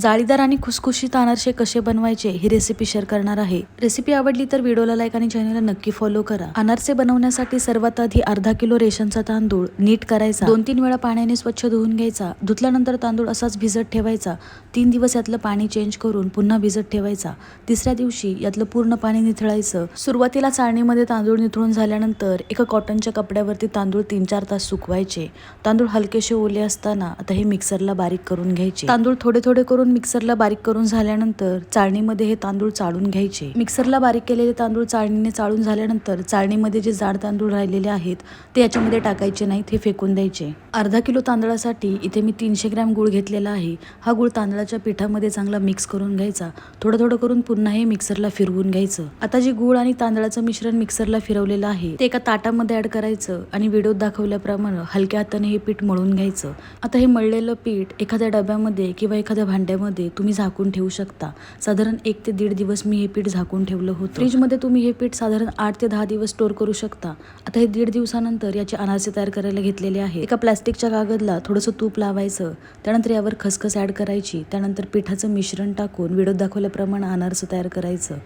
जाळीदार आणि खुसखुशीत अनारसे कसे बनवायचे ही रेसिपी शेअर करणार आहे. रेसिपी आवडली तर व्हिडिओला लाईक आणि चॅनलला नक्की फॉलो करा. अनारसे बनवण्यासाठी सर्वात आधी अर्धा किलो रेशनचा तांदूळ नीट करायचा. दोन तीन वेळा पाण्याने स्वच्छ धुवून घ्यायचा. धुतल्यानंतर तांदूळ असाच भिजत ठेवायचा. तीन दिवस यातलं पाणी चेंज करून पुन्हा भिजत ठेवायचा. तिसऱ्या दिवशी यातलं पूर्ण पाणी निथळायचं. सुरुवातीला चाळणीमध्ये तांदूळ निथळून झाल्यानंतर एका कॉटनच्या कपड्यावरती तांदूळ तीन चार तास सुकवायचे. तांदूळ हलकेसे ओले असताना आता हे मिक्सरला बारीक करून घ्यायचे. तांदूळ थोडे थोडे करून मिक्सरला बारीक करून झाल्यानंतर चाळणीमध्ये हे तांदूळ चाळून घ्यायचे. मिक्सरला बारीक केलेले तांदूळ चाळणीने चाळून झाल्यानंतर चाळणीमध्ये जे जाड तांदूळ राहिलेले आहेत ते याच्यामध्ये टाकायचे नाहीत हे फेकून द्यायचे. अर्धा किलो तांदळासाठी इथे मी तीनशे ग्रॅम गुळ घेतलेला आहे. हा गुळ तांदळाच्या पिठामध्ये चांगला मिक्स करून घ्यायचा. थोडं थोडं करून पुन्हा हे मिक्सरला फिरवून घ्यायचं. आता जे गुळ आणि तांदळाचं मिश्रण मिक्सरला फिरवलेलं आहे ते एका ताटामध्ये ऍड करायचं आणि व्हिडिओत दाखवल्याप्रमाणे हलक्या हाताने हे पीठ मळून घ्यायचं. आता हे मळलेलं पीठ एखाद्या डब्यामध्ये किंवा एखाद्या भांड्यामध्ये तुम्ही झाकून ठेवू शकता. साधारण एक ते दीड दिवस मी हे पीठ झाकून ठेवलं होतं. फ्रीजमध्ये तुम्ही हे पीठ साधारण आठ ते दहा दिवस स्टोअर करू शकता. आता हे दीड दिवसानंतर याचे अनारसे तयार करायला घेतलेले आहे एका प्लास्टिकच्या कागदला थोडंसं तूप लावायचं त्यानंतर यावर खसखस ॲड करायची त्यानंतर पिठाचं मिश्रण टाकून व्हिडिओत दाखवल्याप्रमाणे अनारसं तयार करायचं.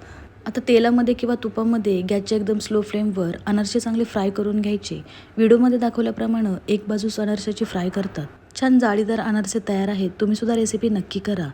आता तेलामध्ये किंवा तुपामध्ये गॅसच्या एकदम स्लो फ्लेमवर अनारसे चांगले फ्राय करून घ्यायचे. व्हिडिओमध्ये दाखवल्याप्रमाणे एक बाजूस अनारशाची फ्राय करतात. छान जाळीदार अनारसे तयार आहेत. तुम्ही सुद्धा रेसिपी नक्की करा.